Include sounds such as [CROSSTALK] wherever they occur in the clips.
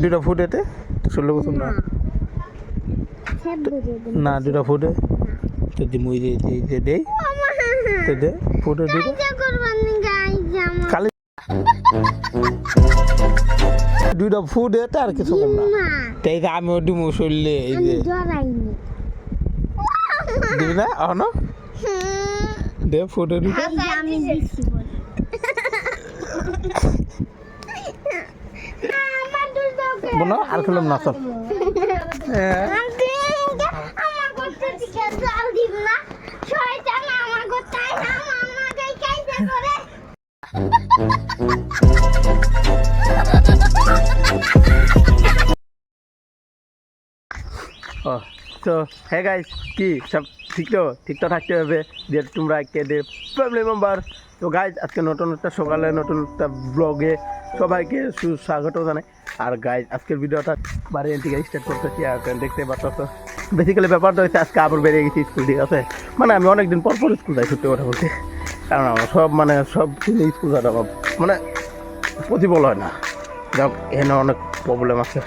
দুটা ফুটেতে ষোলো বছর না? না। দুটা ফুটে? তো দি মুই দে দে দে দে তো দে ফুটে দুটা। খালি দুইটা ফুটে তার কিছু কম না। তাই আমিও ডিমু শরীরে এই যে। দিবি না অহন দে ফুটে দুটা। [LAUGHS] বোনো আর খেলাম না, চল। ও, তো হ্যাঁ গাইস কি, সব ঠিক তো? ঠিক তো থাকতে হবে, যে তোমরা কে দে ফ্যামিলি মেম্বার তো গাইজ আজকে নতুন একটা সকালে নতুন একটা ব্লগে সবাইকে সুস্বাগত জানাই। আর গাইজ আজকের ভিডিওটা বাড়ি থেকে স্টার্ট করতেছি আর দেখতে পাচ্ছ বেসিক্যালি ব্যাপারটা হচ্ছে আজকে আবার বেরিয়ে গেছি স্কুল ঠিক আছে? মানে আমি অনেকদিন পর পর স্কুল যাই সত্যি কথা বলতে। কারণ আমার সব মানে সব স্কুল যাওয়া আমার মানে পসিবল হয় না। যাক এখানে অনেক প্রবলেম আছে।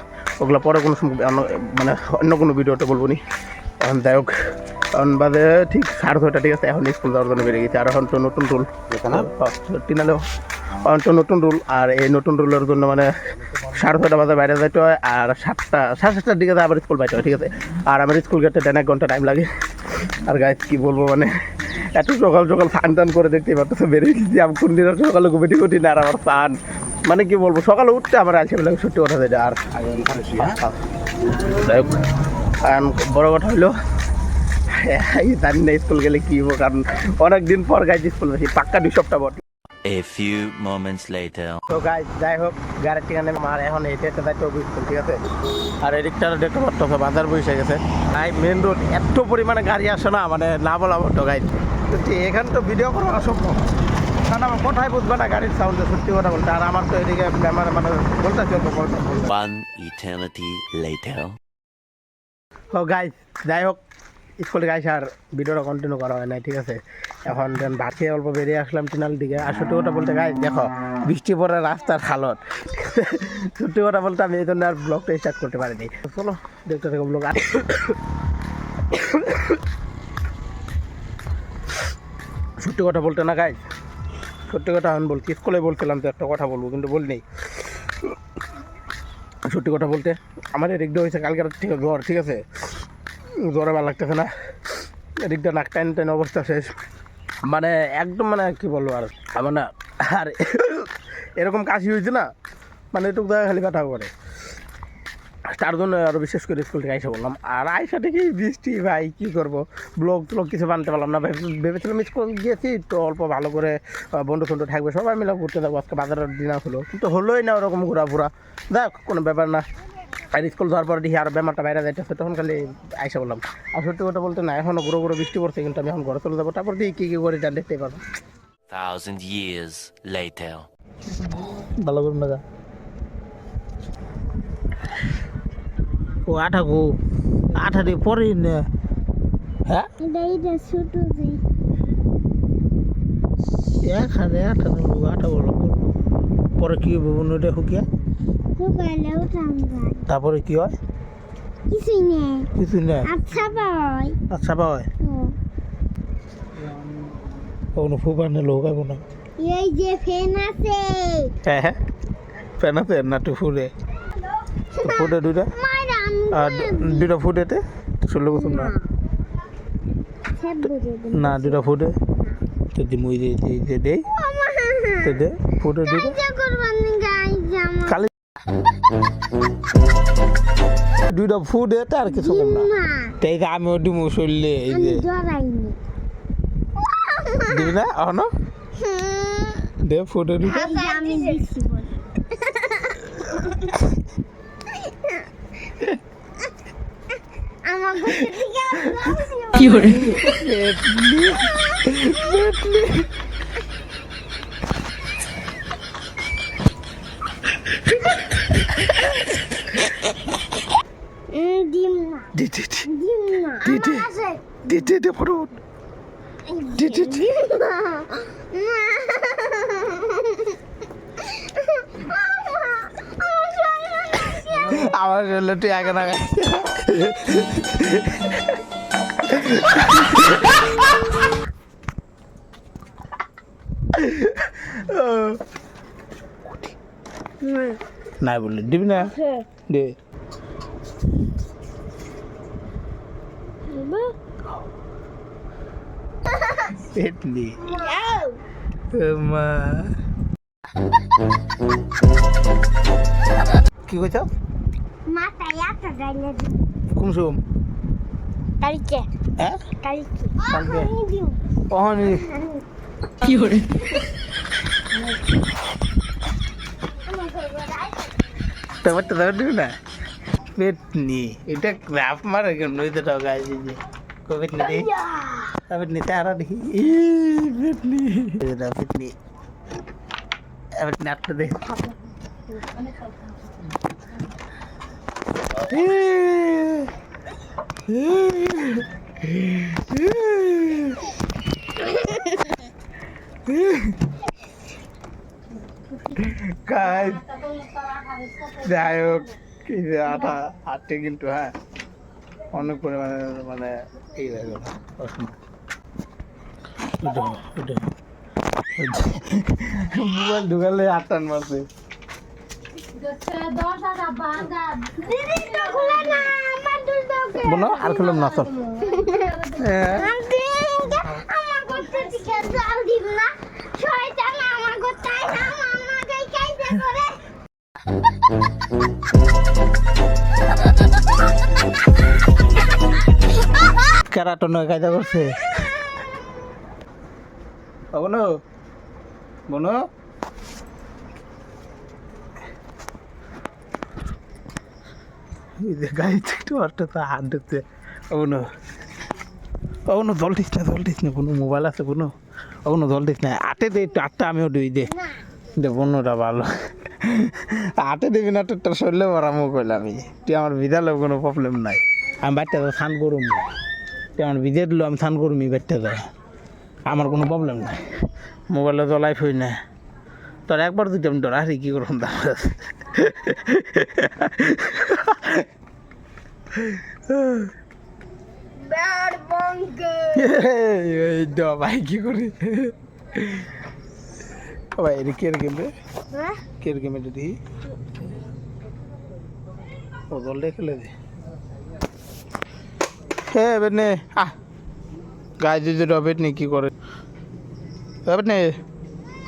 ওগুলো পরে কোনো সময় মানে অন্য কোনো ভিডিওতে বলব নি এখন যাই হোক এখন বাদে ঠিক সাড়ে ছয়টা ঠিক আছে? এখন স্কুল যাওয়ার জন্য বেরিয়ে গেছে। আর এখন তো নতুন রুল তিনালেও এখন তো নতুন রুল আর এই নতুন রুলের জন্য মানে সাড়ে ছয়টা বাজে বাইরে যাইতে হয়, আর সাতটা, সাড়ে সাতটার দিকে আবার স্কুল পাইতে হয়, ঠিক আছে? আর আমার স্কুল গেটে দেন এক ঘণ্টা টাইম লাগে। আর গাছ কি বলব মানে এত সকাল সকাল স্নান টান করে দেখতে পারতেছে, বেরিয়ে গেছি, আমি কোন দিন সকালে ঘুমিটি ঘুটি না, আর আমার স্নান। মানে কি বলব, সকালে উঠতে আমার আজকে বেলা সত্যি কথা যেটা, আর যাই হোক, কারণ বড় কথা হইল জানি না স্কুল গেলে কি হব, কারণ অনেক দিন পর গাইছি স্কুল গেছি পাক্কা দুই সপ্তাহ পর। A few moments later. তো গাই যাই হোক গাড়ির ঠিকানে মার এখন এইটা একটা দায়িত্ব স্কুল ঠিক আছে? আর এদিকটা দেখতে পাচ্ছ বাজার বসে গেছে। তাই মেন রোড এত পরিমাণে গাড়ি আসে না মানে না বলা মতো গাই এখানে তো ভিডিও করা অসম্ভব। কারণ আমার কোথায় বুঝবে না গাড়ির সাউন্ডে সত্যি কথা বলতে। আর আমার তো এদিকে আমার মানে বলতে চলবো বলতে One eternity later. তো যাই হোক স্কুলে গাইছে আর ভিডিওটা কন্টিনিউ করা হয় নাই, ঠিক আছে? এখন ভাত খেয়ে অল্প বেরিয়ে আসলাম টিনাল দিকে। আর সত্যি কথা বলতে গাই দেখো, বৃষ্টি পড়ে রাস্তার খালত সত্যি কথা বলতে আমি এই জন্য আর ব্লগটা স্টার্ট করতে পারিনি। চলো, দেখতে থাকো ব্লগ সত্যি কথা বলতে না গাই সত্যি কথা আমি বলছি স্কুলে বলছিলাম তো একটা কথা বলব, কিন্তু বলিনি। সত্যি কথা বলতে আমার এদিকটা হয়েছে কালকে থেকে জ্বর, ঠিক আছে? জ্বরে ভালো লাগতেছে না। এদিকটা নাক টাইন টাইন অবস্থা শেষ। মানে একদম মানে কি বলব আর মানে আর এরকম কাশি হয়েছে না মানে এটুকু জায়গায় খালি ব্যথা করে। তার জন্য আরও বিশেষ করে স্কুল থেকে আইসা বললাম, আর আইসা থেকেই বৃষ্টি, ভাই, কী করব? ব্লগ ট্লগ কিছু বানতে পারলাম না। ভেবে- ভেবেছিলাম স্কুল গিয়েছি তো অল্প ভালো করে বন্ধু টন্ধু থাকবে, সবাই মিলে ঘুরতে যাব। আজকে বাজারের দিন হলো কিন্তু হলোই না ওরকম ঘোরাফোরা। দেখ কোনো ব্যাপার না। আর স্কুল যাওয়ার পরে দেখি আর ব্যাপারটা বাইরে যাইতেছে তখন খালি আইসা বললাম। আর সত্যি কথা বলতে না এখনও ঘুরো ঘুরো বৃষ্টি পড়ছে কিন্তু আমি এখন ঘরে চলে যাব। তারপর দিয়ে কী কী করে যা দেখতে পারব। Thousand years later. ভালো করুন না ও আঠা গো আঠা দিয়ে পরে না। হ্যাঁ? এখানে আঠা আঠা বলো পরে কি হবে বন্ধুটা হুকিয়া তারপরে কি হয়? কিছুই নেই। আচ্ছা আচ্ছা পাওয়ায় কোনো না এই যে ফ্যান আছে। হ্যাঁ হ্যাঁ। ফ্যান আছে না টু ফুটে? ফুটে দুইটা? আর দুইটা ফুটেতে ষোলো বছর না? না। দুটা ফুটে। তো দি মুই দে দে দে দে তো দে ফুটে দুটা দুইটা ফুটে তার কিছু কম না। তাই যে আমিও ডিমু শরীরে এই যে। দিবি না অহন দে ফুটে দুটা আমি দিচ্ছি বলে। আমার গোষ্ঠী থেকে কি করে পেটলি পেটলি উম, ডিম না দি দি দি ডিম না দি, দি। আমার আছে দি দি দি ফুটুট দি দি দি আমার শরীরে তুই আগে না নাই বললি দিবি না দে পেটলি মা কি কইছ মাথায় একটা গাইলে কুমসুম কালিকে হ্যাঁ কালিকে কালকে? আমি দিও কহনি তোমার তো ধর দিবি না পেটনি এটা গ্রাফ মারে কেন ওই তো টাকা আছে যে পেটনি দে পেটনি তারা দেখি ই পেটনি এটা পেটনি পেটনি আটটা দে কাজ যাই হোক কি যে আটা আটটে কিন্তু হ্যাঁ অনেক পরিমাণে মানে এই হয়ে গেল। মোবাইল ঢুকালে আট টান মারছে। দিদি তো খুলে না আমার দুটো বোনো আর খেলাম না সব আমার নয় কায়দা করছে। বোনো। বোনো। এই যে গাড়ি একটু তো হাত ঢুকছে ও বোনো। ও জল দিস না দিস না কোনো মোবাইল আছে কোনো ও বোনো জল দিস না। আটে দে একটু আটটা আমিও দিই দে। দে বোনোটা ভালো। আটে দিবি না তোর শরীরে কইলাম আমি তুই আমার বিদালেও কোনো প্রবলেম নাই। আমি বাড়িতে তো স্নান করুম না। তুই বিজে দিল আমি স্নান করুমি বাড়িতে যায় আমার কোনো প্রবলেম নাই। মোবাইলে জ্বলাই ফই না তোর একবার দুটো আমি ডরা কি করুন তারপর ব্যাড এই তো ভাই কি করি? ও ভাই এটা কে গেমে হ্যাঁ? কে গেমে দিদি ও জল দিয়ে খেলে দে। হে বেটনে আহ। গায়ে যদি রবেট নি, কি করে? বেটনে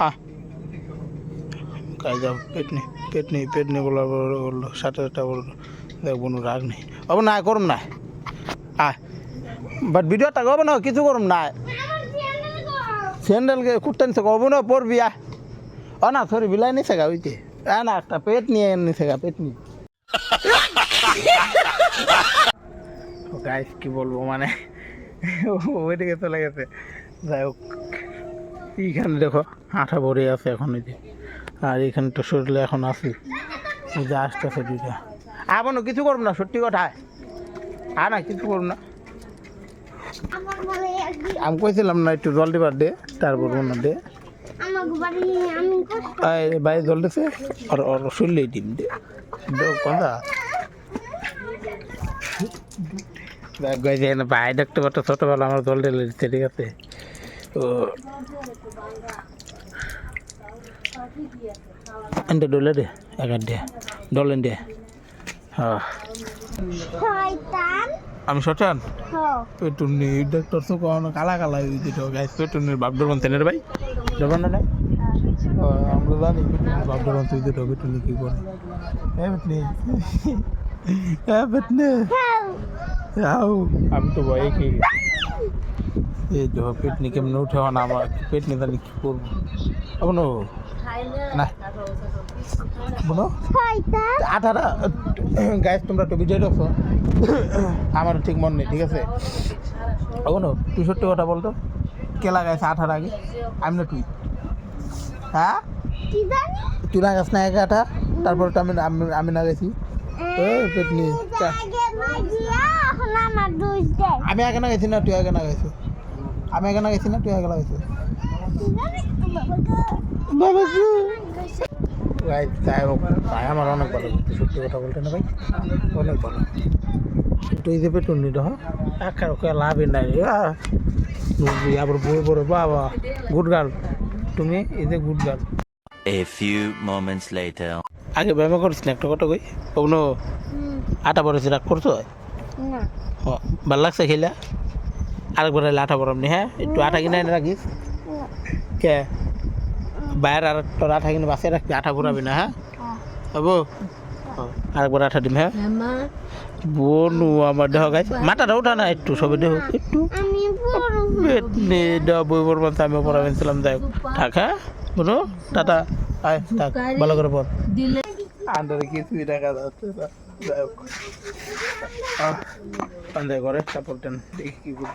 আহ। গায়ে যাও, পেট নেই পেট নেই পেট নেই বলার বলল, সাথে সাথে বলল, দেখ রাগ নেই। অব না, করুম না। আয় বাট ভিডিওটা করব না, কিছু করুম না। স্যান্ডেল কুর্তা নিছে কব না, পরবি আয় ও না সরি বিলাই নিছে গা ওইতে না, একটা পেট নিয়ে নিছে গা, পেট নিয়ে। গাইস কি বলব মানে ওইদিকে চলে গেছে। যাই হোক এইখানে দেখো আঠা ভরে আছে এখন এই যে। আর এখানে তো শরীরে এখন আছে। যে আসতেছে দুইটা আবার কিছু করব না সত্যি কথা। আর না কিছু করব না। আমি কইছিলাম না একটু জল দিবার দে তারপর না দে। আমার বাড়ি আমি কষ্ট এই বাইরে জল দিছে আর ওর শরীরে ডিম দে। কথা। ভাই দেখতে পাচ্ছ ছোটবেলা আমার জল ঢেলে দিচ্ছে ঠিক আছে? ও। এনতে ডলে দে একার দে ডলেন দে। হ্যাঁ আমি সচান হো পেটুনি ডাক্তার তো কোনো কালা কালা হয়ে দিত গাছ পেটুনির বাপ ডরবান তেনের ভাই। ডরবান না আমরা জানি বাপ ডরবান তুই দিত পেটুনি কি করে? হ্যাঁ পেটনি। হ্যাঁ পেটনি। আও আমি তো ভয়ে কি এই তো পেটনি কেমন উঠে না আমার? পেটনি জানি কি করব? আপনো না। বলো আঠারা। গাইস তোমরা তো ভিডিও দেখো। আমার ঠিক মন নেই ঠিক আছে? ওনো তুই সত্যি কথা বলতো? কে লাগাইছে আঠার আগে? আমি না তুই হ্যাঁ? তুই লাগাস না এক আঠা? তারপর তো আমি আমি- আমি লাগাইছি আগে আমি আগে লাগাইছি না তুই আগে লাগাইছিস আমি আগে লাগাইছি না তুই আগে লাগাইছিস কি জানি বাবা গো বাবা গো। ভাই তাই তাই আমার অনেক ভালো সত্যি কথা বলতে না ভাই? অনেক ভালো যে পেটুন নিল হ্যাঁ একার ওকে লাভই নাই। আবার বই বড় বাবা। গুড গার্ল তুমি এই যে good girl A few moments later. আগে ব্যায়াম করিস না একটা কথা কই? কোনো আটা পড়েছি রাগ করছ? না। ভালো লাগছে খেলা? আরেকবার এলে আটা পড়ামনি হ্যাঁ? একটু আটা কিনে এনে রাখিস? কে? বাইরে আর তোর আটা কিনে বাসে রাখবি আটা ঘুরাবি না হ্যাঁ? হব? আরেকবার আটা দিম হ্যাঁ? বনু আমার দেহ গাছ মাথাটা ওঠা না একটু সবে দেহ একটু। আমি বড় পেট নিয়ে দেওয়া বই পড়বার যাই হোক। থাক হ্যাঁ? বনু টাটা। আয় থাক ভালো করে পড়। আন্ডারে কিছুই দেখা যাচ্ছে না। করে সাপোর্ট দেন দেখি কি